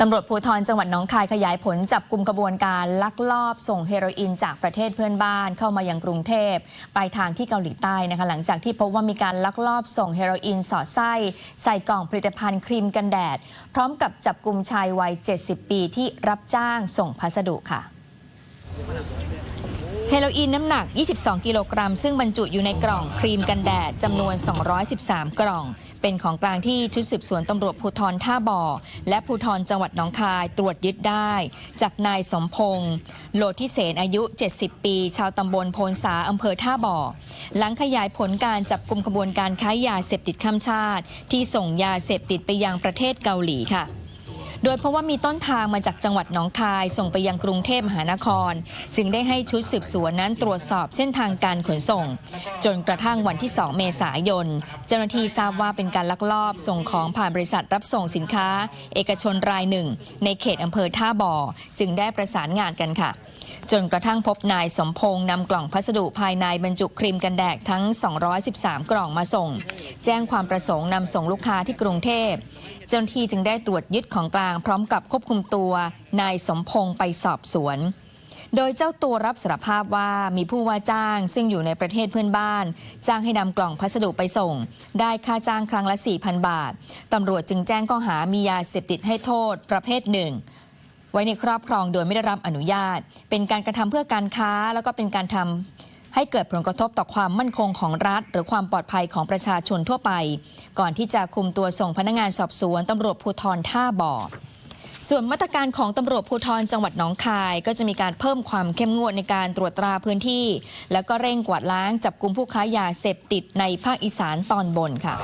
ตำรวจภูธรจังหวัดน้องคายขยายผลจับกลุ่มขบวนการลักลอบส่งเฮโรอีนจากประเทศเพื่อนบ้านเข้ามายังกรุงเทพไปทางที่เกาหลีใต้นะคะหลังจากที่พบว่ามีการลักลอบส่งเฮโรอีนสอดไส้ใส่กล่องผลิตภัณฑ์ครีมกันแดด พร้อมกับจับกลุ่มชายวัย 70 ปีที่รับจ้างส่งพัสดุค่ะ โรอีนน้ำหนัก 22 กิโลกรัม ซึ่งบรรจุอยู่ในกล่องครีมกันแดดจำนวน 213 กล่อง เป็นของกลางที่ชุดสืบสวนตำรวจภูธรท่าบ่อ และภูธรจังหวัดหนองคายตรวจยึดได้ จากนายสมพงษ์โลทิเสนอายุ 70 ปี ชาวตำบลโพนสาอำเภอท่าบ่อ หลังขยายผลการจับกลุ่มขบวนการค้ายาเสพติดข้ามชาติ ที่ส่งยาเสพติดไปยังประเทศเกาหลีค่ะ โดยเพราะว่ามีต้นทางมาจากจังหวัดหนองคาย ส่งไปยังกรุงเทพมหานคร จึงได้ให้ชุดสืบสวนนั้นตรวจสอบเส้นทางการขนส่ง จนกระทั่งวันที่ 2 เมษายน เจ้าหน้าที่ทราบว่าเป็นการลักลอบส่งของผ่านบริษัทรับส่งสินค้า เอกชนรายหนึ่ง ในเขตอำเภอท่าบ่อ จึงได้ประสานงานกันค่ะ จนกระทั่งพบนายสมพงษ์นำกล่องพัสดุภายในบรรจุครีมกันแดดทั้ง 213 กล่องมาส่ง แจ้งความประสงค์นำส่งลูกค้าที่กรุงเทพเจ้าหน้าที่จึงได้ตรวจยึดของกลางพร้อมกับควบคุมตัวนายสมพงษ์ไปสอบสวน โดยเจ้าตัวรับสารภาพว่ามีผู้ว่าจ้างซึ่งอยู่ในประเทศเพื่อนบ้าน จ้างให้นำกล่องพัสดุไปส่ง ได้ค่าจ้างครั้งละ 4,000 บาทตำรวจจึงแจ้งข้อหามียาเสพติดให้โทษประเภทหนึ่ง ว้ในครอบครองโดยไม่ได้รับอนุญาต เป็นการกระทำเพื่อการค้า แล้วก็เป็นการทำให้เกิดผลกระทบต่อความมั่นคงของรัฐ หรือความปลอดภัยของประชาชนทั่วไป ก่อนที่จะคุมตัวส่งพนักงานสอบสวนตำรวจภูธรท่าบ่อส่วนมาตรการของตำรวจภูธรจังหวัดหนองคาย ก็จะมีการเพิ่มความเข้มงวดในการตรวจตราพื้นที่ แล้วก็เร่งกวาดล้างจับกลุ่มผู้ค้ายาเสพติดในภาคอีสานตอนบนค่ะ